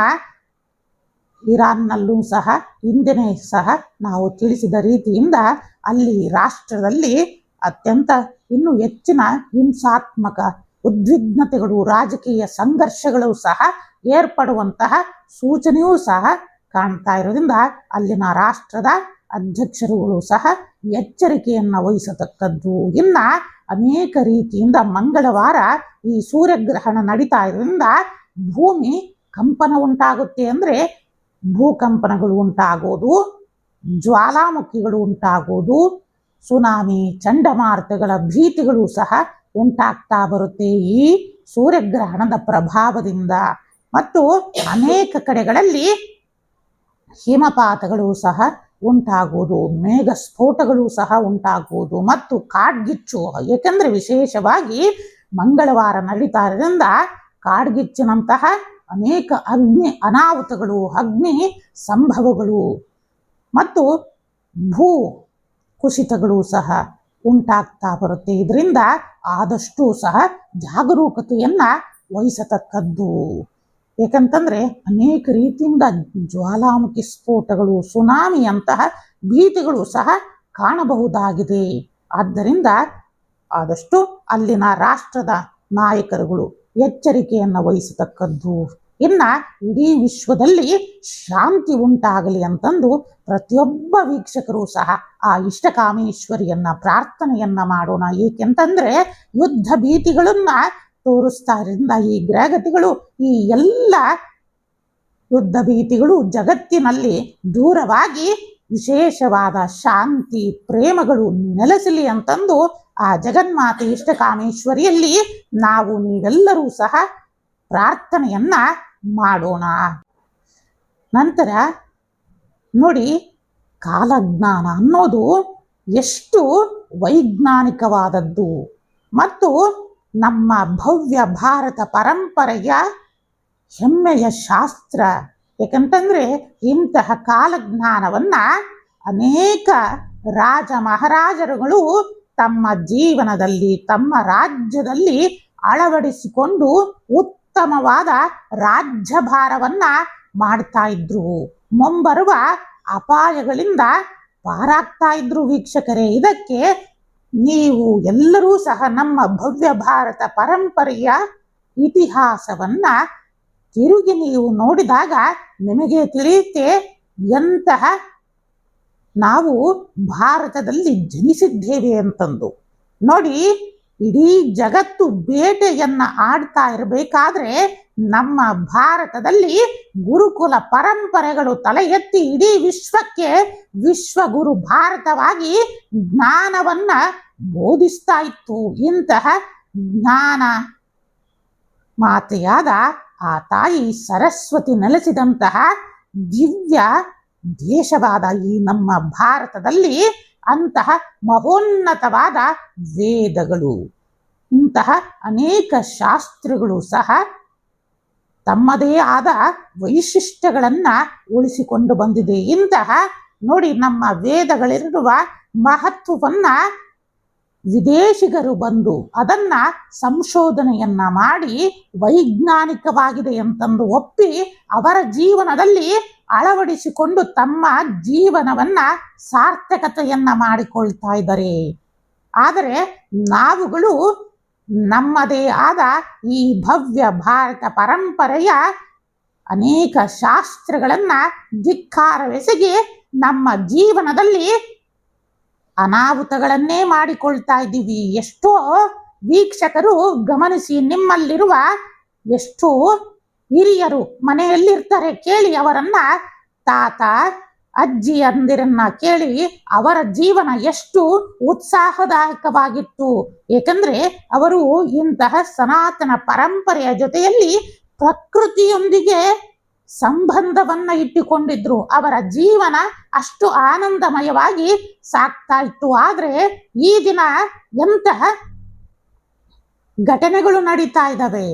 ಇರಾನ್ನಲ್ಲೂ ಸಹ ಹಿಂದಿನ ಸಹ ನಾವು ತಿಳಿಸಿದ ರೀತಿಯಿಂದ ಅಲ್ಲಿ ರಾಷ್ಟ್ರದಲ್ಲಿ ಅತ್ಯಂತ ಇನ್ನೂ ಹೆಚ್ಚಿನ ಹಿಂಸಾತ್ಮಕ ಉದ್ವಿಗ್ನತೆಗಳು, ರಾಜಕೀಯ ಸಂಘರ್ಷಗಳು ಸಹ ಏರ್ಪಡುವಂತಹ ಸೂಚನೆಯೂ ಸಹ ಕಾಣ್ತಾ ಇರೋದ್ರಿಂದ ಅಲ್ಲಿನ ರಾಷ್ಟ್ರದ ಅಧ್ಯಕ್ಷರುಗಳು ಸಹ ಎಚ್ಚರಿಕೆಯನ್ನು ವಹಿಸತಕ್ಕದ್ದು. ಇನ್ನ ಅನೇಕ ರೀತಿಯಿಂದ ಮಂಗಳವಾರ ಈ ಸೂರ್ಯಗ್ರಹಣ ನಡೀತಾ ಇರೋದ್ರಿಂದ ಭೂಮಿ ಕಂಪನ ಉಂಟಾಗುತ್ತೆ ಅಂದ್ರೆ ಭೂಕಂಪನಗಳು ಉಂಟಾಗೋದು, ಜ್ವಾಲಾಮುಖಿಗಳು ಉಂಟಾಗೋದು, ಸುನಾಮಿ, ಚಂಡಮಾರುತಗಳ ಭೀತಿಗಳು ಸಹ ಉಂಟಾಗ್ತಾ ಬರುತ್ತೆ ಈ ಸೂರ್ಯಗ್ರಹಣದ ಪ್ರಭಾವದಿಂದ. ಮತ್ತು ಅನೇಕ ಕಡೆಗಳಲ್ಲಿ ಹಿಮಪಾತಗಳು ಸಹ ಉಂಟಾಗುವುದು ಮೇಘ ಸ್ಫೋಟಗಳು ಸಹ ಉಂಟಾಗುವುದು ಮತ್ತು ಕಾಡ್ಗಿಚ್ಚು ಏಕೆಂದರೆ ವಿಶೇಷವಾಗಿ ಮಂಗಳವಾರ ನಡೀತಾರದಿಂದ ಕಾಡ್ಗಿಚ್ಚಿನಂತಹ ಅನೇಕ ಅಗ್ನಿ ಅನಾಹುತಗಳು, ಅಗ್ನಿ ಸಂಭವಗಳು ಮತ್ತು ಭೂ ಕುಸಿತಗಳು ಸಹ ಉಂಟಾಗ್ತಾ ಬರುತ್ತೆ. ಇದರಿಂದ ಆದಷ್ಟು ಸಹ ಜಾಗರೂಕತೆಯನ್ನ ವಹಿಸತಕ್ಕದ್ದು. ಏಕಂತಂದ್ರೆ ಅನೇಕ ರೀತಿಯಿಂದ ಜ್ವಾಲಾಮುಖಿ ಸ್ಫೋಟಗಳು ಸುನಾಮಿಯಂತಹ ಭೀತಿಗಳು ಸಹ ಕಾಣಬಹುದಾಗಿದೆ. ಆದ್ದರಿಂದ ಆದಷ್ಟು ಅಲ್ಲಿನ ರಾಷ್ಟ್ರದ ನಾಯಕರುಗಳು ಎಚ್ಚರಿಕೆಯನ್ನು ವಹಿಸತಕ್ಕದ್ದು. ಇನ್ನ ಇಡೀ ವಿಶ್ವದಲ್ಲಿ ಶಾಂತಿ ಉಂಟಾಗಲಿ ಅಂತಂದು ಪ್ರತಿಯೊಬ್ಬ ವೀಕ್ಷಕರು ಸಹ ಆ ಇಷ್ಟಕಾಮೇಶ್ವರಿಯನ್ನ ಪ್ರಾರ್ಥನೆಯನ್ನ ಮಾಡೋಣ. ಏಕೆಂತಂದ್ರೆ ಯುದ್ಧ ಭೀತಿಗಳನ್ನ ತೋರಿಸ್ತಾ ಇರೋದ್ರಿಂದ ಈ ಗ್ರಹಗತಿಗಳು, ಈ ಎಲ್ಲ ಯುದ್ಧ ಭೀತಿಗಳು ಜಗತ್ತಿನಲ್ಲಿ ದೂರವಾಗಿ ವಿಶೇಷವಾದ ಶಾಂತಿ, ಪ್ರೇಮಗಳು ನೆಲೆಸಲಿ ಅಂತಂದು ಆ ಜಗನ್ಮಾತೆ ಇಷ್ಟಕಾಮೇಶ್ವರಿಯಲ್ಲಿ ನಾವು ನೀವೆಲ್ಲರೂ ಸಹ ಪ್ರಾರ್ಥನೆಯನ್ನ ಮಾಡೋಣ. ನಂತರ ನೋಡಿ ಕಾಲಜ್ಞಾನ ಅನ್ನೋದು ಎಷ್ಟು ವೈಜ್ಞಾನಿಕವಾದದ್ದು ಮತ್ತು ನಮ್ಮ ಭವ್ಯ ಭಾರತ ಪರಂಪರೆಯ ಹೆಮ್ಮೆಯ ಶಾಸ್ತ್ರ. ಯಾಕಂತಂದ್ರೆ ಇಂತಹ ಕಾಲಜ್ಞಾನವನ್ನ ಅನೇಕ ರಾಜ ಮಹಾರಾಜರುಗಳು ತಮ್ಮ ಜೀವನದಲ್ಲಿ, ತಮ್ಮ ರಾಜ್ಯದಲ್ಲಿ ಅಳವಡಿಸಿಕೊಂಡು ಉತ್ತಮವಾದ ರಾಜ್ಯಭಾರವನ್ನ ಮಾಡ್ತಾ ಇದ್ರು. ಮುಂಬರುವ ಅಪಾಯಗಳಿಂದ ಪಾರಾಗ್ತಾ ಇದ್ರು ವೀಕ್ಷಕರೇ. ಇದಕ್ಕೆ ನೀವು ಎಲ್ಲರೂ ಸಹ ನಮ್ಮ ಭವ್ಯ ಭಾರತ ಪರಂಪರೆಯ ಇತಿಹಾಸವನ್ನ ತಿರುಗಿ ನೀವು ನೋಡಿದಾಗ ನಿಮಗೆ ತಿಳಿಯುತ್ತೆ ಎಂತಹ ನಾವು ಭಾರತದಲ್ಲಿ ಜನಿಸಿದ್ದೇವೆ ಅಂತಂದು. ನೋಡಿ, ಇಡೀ ಜಗತ್ತು ಬೇಟೆಯನ್ನ ಆಡ್ತಾ ಇರಬೇಕಾದ್ರೆ ನಮ್ಮ ಭಾರತದಲ್ಲಿ ಗುರುಕುಲ ಪರಂಪರೆಗಳು ತಲೆ ಎತ್ತಿ ಇಡೀ ವಿಶ್ವಕ್ಕೆ ವಿಶ್ವಗುರು ಭಾರತವಾಗಿ ಜ್ಞಾನವನ್ನ ಬೋಧಿಸ್ತಾ ಇತ್ತು. ಇಂತಹ ಜ್ಞಾನ ಮಾತೆಯಾದ ಆ ತಾಯಿ ಸರಸ್ವತಿ ನೆಲೆಸಿದಂತಹ ದಿವ್ಯ ದೇಶವಾದ ಈ ನಮ್ಮ ಭಾರತದಲ್ಲಿ ಅಂತಹ ಮಹೋನ್ನತವಾದ ವೇದಗಳು. ಇಂತಹ ಅನೇಕ ಶಾಸ್ತ್ರಗಳು ಸಹ ತಮ್ಮದೇ ಆದ ವೈಶಿಷ್ಟ್ಯಗಳನ್ನು ಉಳಿಸಿಕೊಂಡು ಬಂದಿದೆ. ಇಂತಹ ನೋಡಿ ನಮ್ಮ ವೇದಗಳಿರುವ ಮಹತ್ವವನ್ನ ವಿದೇಶಿಗರು ಬಂದು ಅದನ್ನ ಸಂಶೋಧನೆಯನ್ನ ಮಾಡಿ ವೈಜ್ಞಾನಿಕವಾಗಿದೆ ಅಂತಂದು ಒಪ್ಪಿ ಅವರ ಜೀವನದಲ್ಲಿ ಅಳವಡಿಸಿಕೊಂಡು ತಮ್ಮ ಜೀವನವನ್ನ ಸಾರ್ಥಕತೆಯನ್ನ ಮಾಡಿಕೊಳ್ತಾ ಇದ್ದಾರೆ. ಆದರೆ ನಾವುಗಳು ನಮ್ಮದೇ ಆದ ಈ ಭವ್ಯ ಭಾರತ ಪರಂಪರೆಯ ಅನೇಕ ಶಾಸ್ತ್ರಗಳನ್ನು ಧಿಕ್ಕಾರವೆಸಗಿ ನಮ್ಮ ಜೀವನದಲ್ಲಿ ಅನಾಹುತಗಳನ್ನೇ ಮಾಡಿಕೊಳ್ತಾ ಇದ್ದೀವಿ. ಎಷ್ಟೋ ವೀಕ್ಷಕರು ಗಮನಿಸಿ ನಿಮ್ಮಲ್ಲಿರುವ ಎಷ್ಟೋ ಹಿರಿಯರು ಮನೆಯಲ್ಲಿರ್ತಾರೆ ಕೇಳಿ ಅವರನ್ನ, ತಾತ ಅಜ್ಜಿ ಅಂದಿರನ್ನ ಕೇಳಿ ಅವರ ಜೀವನ ಎಷ್ಟು ಉತ್ಸಾಹದಾಯಕವಾಗಿತ್ತು. ಏಕೆಂದ್ರೆ ಅವರು ಇಂತಹ ಸನಾತನ ಪರಂಪರೆಯ ಜೊತೆಯಲ್ಲಿ ಪ್ರಕೃತಿಯೊಂದಿಗೆ ಸಂಬಂಧವನ್ನ ಇಟ್ಟುಕೊಂಡಿದ್ರು. ಅವರ ಜೀವನ ಅಷ್ಟು ಆನಂದಮಯವಾಗಿ ಸಾಕ್ತಾ ಇತ್ತು. ಆದರೆ ಈ ದಿನ ಎಂತಹ ಘಟನೆಗಳು ನಡೀತಾ ಇದ್ದಾವೆ.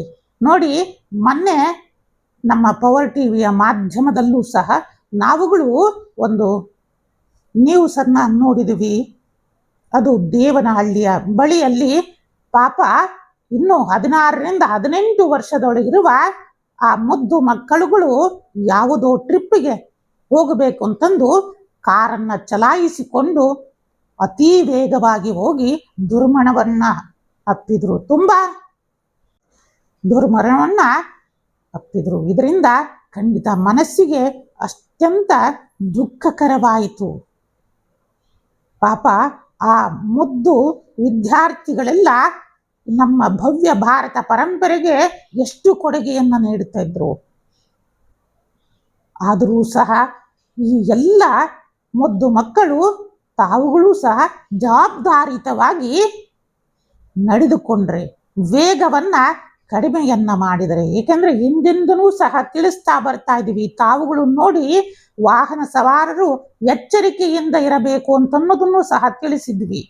ನೋಡಿ, ಮೊನ್ನೆ ನಮ್ಮ ಪವರ್ ಟಿವಿಯ ಮಾಧ್ಯಮದಲ್ಲೂ ಸಹ ನಾವುಗಳು ಒಂದು, ನೀವು ಸನ್ನ ನೋಡಿದ್ವಿ, ಅದು ದೇವನಹಳ್ಳಿಯ ಬಳಿಯಲ್ಲಿ ಪಾಪ ಇನ್ನು ಹದಿನಾರರಿಂದ ಹದಿನೆಂಟು ವರ್ಷದೊಳಗಿರುವ ಆ ಮುದ್ದು ಮಕ್ಕಳುಗಳು ಯಾವುದೋ ಟ್ರಿಪ್ಪಿಗೆ ಹೋಗಬೇಕು ಅಂತಂದು ಕಾರನ್ನ ಚಲಾಯಿಸಿಕೊಂಡು ಅತಿ ವೇಗವಾಗಿ ಹೋಗಿ ದುರ್ಮಣವನ್ನು ಅಪ್ಪಿದ್ರು. ತುಂಬಾ ದುರ್ಮರಣವನ್ನ ಅಪ್ಪಿದ್ರು. ಇದರಿಂದ ಖಂಡಿತ ಮನಸ್ಸಿಗೆ ಅತ್ಯಂತ ದುಃಖಕರವಾಯಿತು. ಪಾಪ ಆ ಮುದ್ದು ವಿದ್ಯಾರ್ಥಿಗಳೆಲ್ಲ ನಮ್ಮ ಭವ್ಯ ಭಾರತ ಪರಂಪರೆಗೆ ಎಷ್ಟು ಕೊಡುಗೆಯನ್ನು ನೀಡುತ್ತಾ ಇದ್ರು. ಆದರೂ ಸಹ ಈ ಎಲ್ಲ ಮುದ್ದು ಮಕ್ಕಳು ತಾವುಗಳು ಸಹ ಜವಾಬ್ದಾರಿತವಾಗಿ ನಡೆದುಕೊಂಡ್ರೆ, ವೇಗವನ್ನ ಕಡಿಮೆಯನ್ನ ಮಾಡಿದರೆ, ಏಕೆಂದ್ರೆ ಹಿಂದಿಂದನೂ ಸಹ ತಿಳಿಸ್ತಾ ಬರ್ತಾ ಇದ್ದೀವಿ. ತಾವುಗಳು ನೋಡಿ ವಾಹನ ಸವಾರರು ಎಚ್ಚರಿಕೆಯಿಂದ ಇರಬೇಕು ಅಂತನ್ನೋದನ್ನು ಸಹ ತಿಳಿಸಿದ್ವಿ.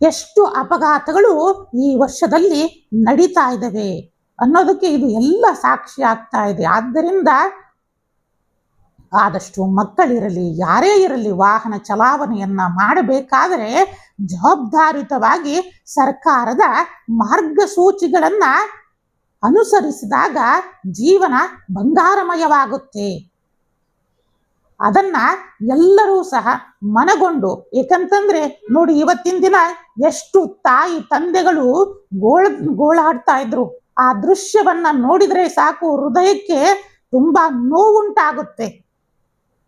ಎಷ್ಟು ಅಪಘಾತಗಳು ಈ ವರ್ಷದಲ್ಲಿ ನಡೀತಾ ಇದ್ದಾವೆ ಅನ್ನೋದಕ್ಕೆ ಇದು ಎಲ್ಲ ಸಾಕ್ಷಿ ಆಗ್ತಾ ಇದೆ. ಆದ್ದರಿಂದ ಆದಷ್ಟು ಮಕ್ಕಳಿರಲಿ, ಯಾರೇ ಇರಲಿ ವಾಹನ ಚಲಾವಣೆಯನ್ನ ಮಾಡಬೇಕಾದರೆ ಜವಾಬ್ದಾರಿತವಾಗಿ ಸರ್ಕಾರದ ಮಾರ್ಗಸೂಚಿಗಳನ್ನ ಅನುಸರಿಸಿದಾಗ ಜೀವನ ಬಂಗಾರಮಯವಾಗುತ್ತೆ. ಅದನ್ನ ಎಲ್ಲರೂ ಸಹ ಮನಗೊಂಡು, ಏಕಂತಂದ್ರೆ ನೋಡಿ ಇವತ್ತಿನ ದಿನ ಎಷ್ಟು ತಾಯಿ ತಂದೆಗಳು ಗೋಳ, ಗೋಳಾಡ್ತಾ ಇದ್ರು. ಆ ದೃಶ್ಯವನ್ನ ನೋಡಿದ್ರೆ ಸಾಕು, ಹೃದಯಕ್ಕೆ ತುಂಬಾ ನೋವುಂಟಾಗುತ್ತೆ.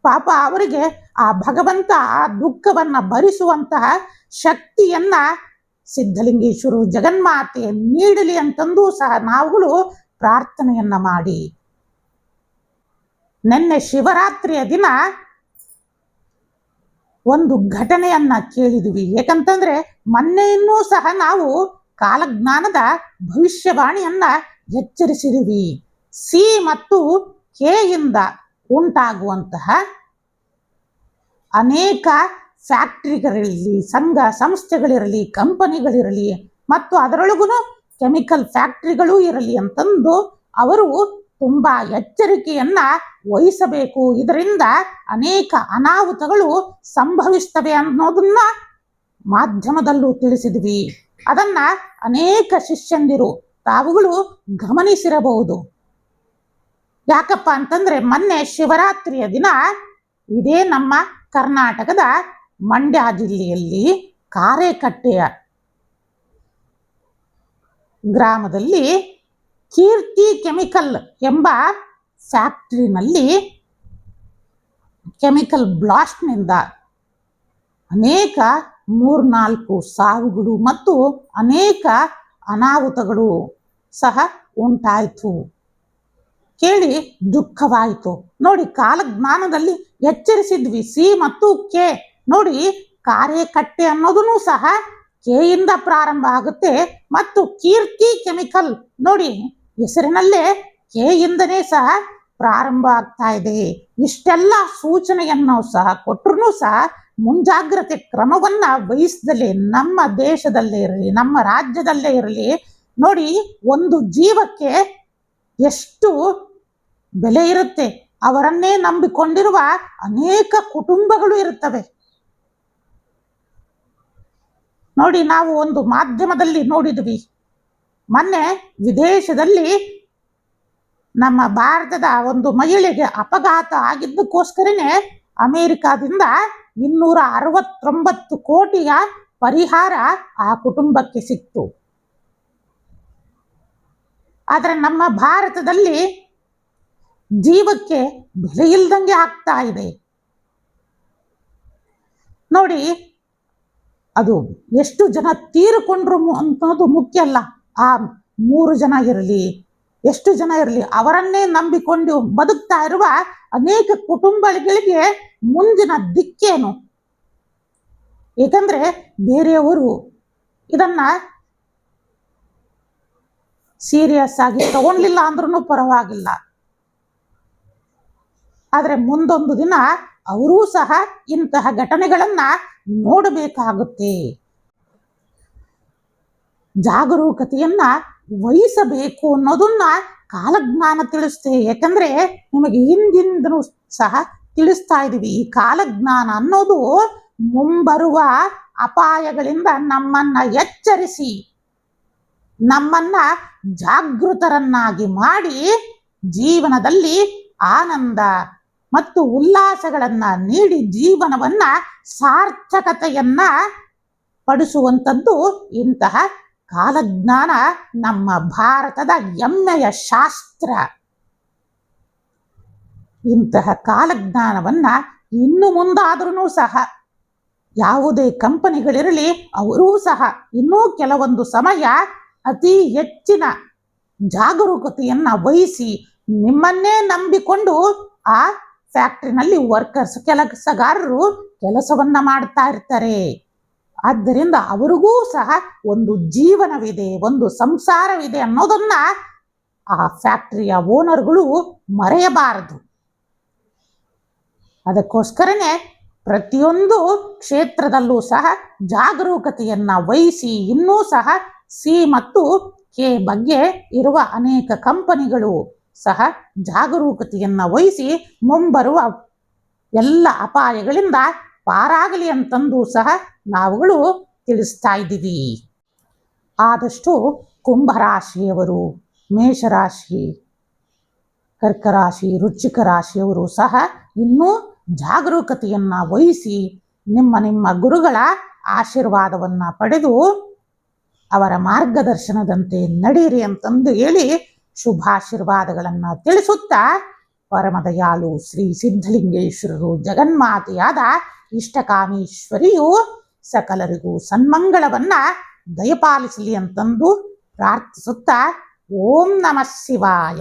ಪಾಪ ಅವರಿಗೆ ಆ ಭಗವಂತ ಆ ದುಃಖವನ್ನ ಭರಿಸುವಂತಹ ಶಕ್ತಿಯನ್ನ ಸಿದ್ಧಲಿಂಗೇಶ್ವರು ಜಗನ್ಮಾತೆ ನೀಡಲಿ ಅಂತಂದು ಸಹ ನಾವುಗಳು ಪ್ರಾರ್ಥನೆಯನ್ನ ಮಾಡಿ. ನಿನ್ನೆ ಶಿವರಾತ್ರಿಯ ದಿನ ಒಂದು ಘಟನೆಯನ್ನ ಕೇಳಿದ್ವಿ. ಏಕಂತಂದ್ರೆ ಮೊನ್ನೆಯನ್ನೂ ಸಹ ನಾವು ಕಾಲಜ್ಞಾನದ ಭವಿಷ್ಯವಾಣಿಯನ್ನ ಎಚ್ಚರಿಸಿದ್ವಿ. ಸಿ ಮತ್ತು ಕೆ ಇಂದ ಉಂಟಾಗುವಂತಹ ಅನೇಕ ಫ್ಯಾಕ್ಟ್ರಿಗಳಿರಲಿ, ಸಂಘ ಸಂಸ್ಥೆಗಳಿರಲಿ, ಕಂಪನಿಗಳಿರಲಿ, ಮತ್ತು ಅದರೊಳಗೂ ಕೆಮಿಕಲ್ ಫ್ಯಾಕ್ಟರಿಗಳು ಇರಲಿ ಅಂತಂದು ಅವರು ತುಂಬಾ ಎಚ್ಚರಿಕೆಯನ್ನ ವಹಿಸಬೇಕು. ಇದರಿಂದ ಅನೇಕ ಅನಾಹುತಗಳು ಸಂಭವಿಸ್ತವೆ ಅನ್ನೋದನ್ನ ಮಾಧ್ಯಮದಲ್ಲೂ ತಿಳಿಸಿದ್ವಿ. ಅದನ್ನ ಅನೇಕ ಶಿಷ್ಯಂದಿರು, ತಾವುಗಳು ಗಮನಿಸಿರಬಹುದು. ಯಾಕಪ್ಪ ಅಂತಂದ್ರೆ ಮೊನ್ನೆ ಶಿವರಾತ್ರಿಯ ದಿನ ಇದೇ ನಮ್ಮ ಕರ್ನಾಟಕದ ಮಂಡ್ಯ ಜಿಲ್ಲೆಯಲ್ಲಿ ಕಾರೆಕಟ್ಟೆಯ ಗ್ರಾಮದಲ್ಲಿ ಕೀರ್ತಿ ಕೆಮಿಕಲ್ ಎಂಬ ಫ್ಯಾಕ್ಟ್ರಿನಲ್ಲಿ ಕೆಮಿಕಲ್ ಬ್ಲಾಸ್ಟ್ನಿಂದ ಅನೇಕ ಮೂರ್ನಾಲ್ಕು ಸಾವುಗಳು ಮತ್ತು ಅನೇಕ ಅನಾಹುತಗಳು ಸಹ ಉಂಟಾಯಿತು. ಕೇಳಿ ದುಃಖವಾಯಿತು. ನೋಡಿ ಕಾಲಜ್ಞಾನದಲ್ಲಿ ಎಚ್ಚರಿಸಿದ್ವಿ ಸಿ ಮತ್ತು ಕೆ. ನೋಡಿ ಕಾರ್ಯಕಟ್ಟೆ ಅನ್ನೋದನ್ನು ಸಹ ಕೆಯಿಂದ ಪ್ರಾರಂಭ ಆಗುತ್ತೆ ಮತ್ತು ಕೀರ್ತಿ ಕೆಮಿಕಲ್. ನೋಡಿ ಹೆಸರಿನಲ್ಲೇ ಕೆಯಿಂದನೇ ಸಹ ಪ್ರಾರಂಭ ಆಗ್ತಾ ಇದೆ. ಇಷ್ಟೆಲ್ಲ ಸೂಚನೆಯನ್ನು ಸಹ ಕೊಟ್ಟರು ಸಹ ಮುಂಜಾಗ್ರತೆ ಕ್ರಮವನ್ನ ವಹಿಸದಲ್ಲಿ ನಮ್ಮ ದೇಶದಲ್ಲೇ ಇರಲಿ, ನಮ್ಮ ರಾಜ್ಯದಲ್ಲೇ ಇರಲಿ. ನೋಡಿ ಒಂದು ಜೀವಕ್ಕೆ ಎಷ್ಟು ಬೆಲೆ ಇರುತ್ತೆ. ಅವರನ್ನೇ ನಂಬಿಕೊಂಡಿರುವ ಅನೇಕ ಕುಟುಂಬಗಳು ಇರುತ್ತವೆ. ನೋಡಿ, ನಾವು ಒಂದು ಮಾಧ್ಯಮದಲ್ಲಿ ನೋಡಿದ್ವಿ. ಮೊನ್ನೆ ವಿದೇಶದಲ್ಲಿ ನಮ್ಮ ಭಾರತದ ಒಂದು ಮಹಿಳೆಗೆ ಅಪಘಾತ ಆಗಿದ್ದಕ್ಕೋಸ್ಕರನೇ ಅಮೇರಿಕಾದಿಂದ ಇನ್ನೂರ ಅರವತ್ತೊಂಬತ್ತು ಕೋಟಿಯ ಪರಿಹಾರ ಆ ಕುಟುಂಬಕ್ಕೆ ಸಿಕ್ತು. ಆದರೆ ನಮ್ಮ ಭಾರತದಲ್ಲಿ ಜೀವಕ್ಕೆ ಬೆಲೆ ಇಲ್ದಂಗೆ ಆಗ್ತಾ ಇದೆ. ನೋಡಿ, ಅದು ಎಷ್ಟು ಜನ ತೀರಿಕೊಂಡ್ರು ಅನ್ನೋದು ಮುಖ್ಯ ಅಲ್ಲ. ಆ ಮೂರು ಜನ ಇರಲಿ, ಎಷ್ಟು ಜನ ಇರಲಿ, ಅವರನ್ನೇ ನಂಬಿಕೊಂಡು ಬದುಕ್ತಾ ಇರುವ ಅನೇಕ ಕುಟುಂಬಗಳಿಗೆ ಮುಂದಿನ ದಿಕ್ಕೇನು? ಏಕೆಂದ್ರೆ ಬೇರೆಯವರು ಇದನ್ನ ಸೀರಿಯಸ್ ಆಗಿ ತಗೊಂಡ್ಲಿಲ್ಲ ಅಂದ್ರೂ ಪರವಾಗಿಲ್ಲ. ಆದರೆ ಮುಂದೊಂದು ದಿನ ಅವರೂ ಸಹ ಇಂತಹ ಘಟನೆಗಳನ್ನು ನೋಡಬೇಕಾಗುತ್ತೆ. ಜಾಗರೂಕತೆಯನ್ನ ವಹಿಸಬೇಕು ಅನ್ನೋದನ್ನ ಕಾಲಜ್ಞಾನ ತಿಳಿಸ್ತೇ. ಯಾಕಂದ್ರೆ ನಿಮಗೆ ಹಿಂದಿಂದನೂ ಸಹ ತಿಳಿಸ್ತಾ ಇದೀವಿ ಈ ಕಾಲಜ್ಞಾನ ಅನ್ನೋದು ಮುಂಬರುವ ಅಪಾಯಗಳಿಂದ ನಮ್ಮನ್ನ ಎಚ್ಚರಿಸಿ, ನಮ್ಮನ್ನ ಜಾಗೃತರನ್ನಾಗಿ ಮಾಡಿ ಜೀವನದಲ್ಲಿ ಆನಂದ ಮತ್ತು ಉಲ್ಲಾಸಗಳನ್ನ ನೀಡಿ ಜೀವನವನ್ನ ಸಾರ್ಥಕತೆಯನ್ನ ಪಡಿಸುವಂಥದ್ದು ಇಂತಹ ಕಾಲಜ್ಞಾನ ನಮ್ಮ ಭಾರತದ ಹೆಮ್ಮೆಯ ಶಾಸ್ತ್ರ. ಇಂತಹ ಕಾಲಜ್ಞಾನವನ್ನ ಇನ್ನು ಮುಂದಾದ್ರೂ ಸಹ, ಯಾವುದೇ ಕಂಪನಿಗಳಿರಲಿ, ಅವರೂ ಸಹ ಇನ್ನೂ ಕೆಲವೊಂದು ಸಮಯ ಅತಿ ಹೆಚ್ಚಿನ ಜಾಗರೂಕತೆಯನ್ನು ವಹಿಸಿ ನಿಮ್ಮನ್ನೇ ನಂಬಿಕೊಂಡು ಆ ಫ್ಯಾಕ್ಟ್ರಿನಲ್ಲಿ ವರ್ಕರ್ಸ್ ಕೆಲಸಗಾರರು ಕೆಲಸವನ್ನ ಮಾಡ್ತಾ ಇರ್ತಾರೆ. ಆದ್ದರಿಂದ ಅವರಿಗೂ ಸಹ ಒಂದು ಜೀವನವಿದೆ, ಒಂದು ಸಂಸಾರವಿದೆ ಅನ್ನೋದನ್ನ ಆ ಫ್ಯಾಕ್ಟ್ರಿಯ ಓನರ್ಗಳು ಮರೆಯಬಾರದು. ಅದಕ್ಕೋಸ್ಕರನೇ ಪ್ರತಿಯೊಂದು ಕ್ಷೇತ್ರದಲ್ಲೂ ಸಹ ಜಾಗರೂಕತೆಯನ್ನು ವಹಿಸಿ ಇನ್ನೂ ಸಹ ಸಿ ಮತ್ತು ಕೆ ಬಗ್ಗೆ ಇರುವ ಅನೇಕ ಕಂಪನಿಗಳು ಸಹ ಜಾಗರೂಕತೆಯನ್ನು ವಹಿಸಿ ಮುಂಬರುವ ಎಲ್ಲ ಅಪಾಯಗಳಿಂದ ಪಾರಾಗಲಿ ಅಂತಂದು ಸಹ ನಾವುಗಳು ತಿಳಿಸ್ತಾ ಇದ್ದೀವಿ. ಆದಷ್ಟು ಕುಂಭರಾಶಿಯವರು, ಮೇಷರಾಶಿ, ಕರ್ಕರಾಶಿ ರುಚಿಕ ರಾಶಿಯವರು ಸಹ ಇನ್ನೂ ಜಾಗರೂಕತೆಯನ್ನು ವಹಿಸಿ ನಿಮ್ಮ ನಿಮ್ಮ ಗುರುಗಳ ಆಶೀರ್ವಾದವನ್ನ ಪಡೆದು ಅವರ ಮಾರ್ಗದರ್ಶನದಂತೆ ನಡೀರಿ ಅಂತಂದು ಹೇಳಿ ಶುಭಾಶೀರ್ವಾದಗಳನ್ನ ತಿಳಿಸುತ್ತಾ ಪರಮದಯಾಲು ಶ್ರೀ ಸಿದ್ಧಲಿಂಗೇಶ್ವರರು ಜಗನ್ಮಾತೆಯಾದ ಇಷ್ಟಕಾಮೇಶ್ವರಿಯು ಸಕಲರಿಗೂ ಸನ್ಮಂಗಳವನ್ನ ದಯಪಾಲಿಸಲಿ ಅಂತಂದು ಪ್ರಾರ್ಥಿಸುತ್ತಾ ಓಂ ನಮಃ ಶಿವಾಯ.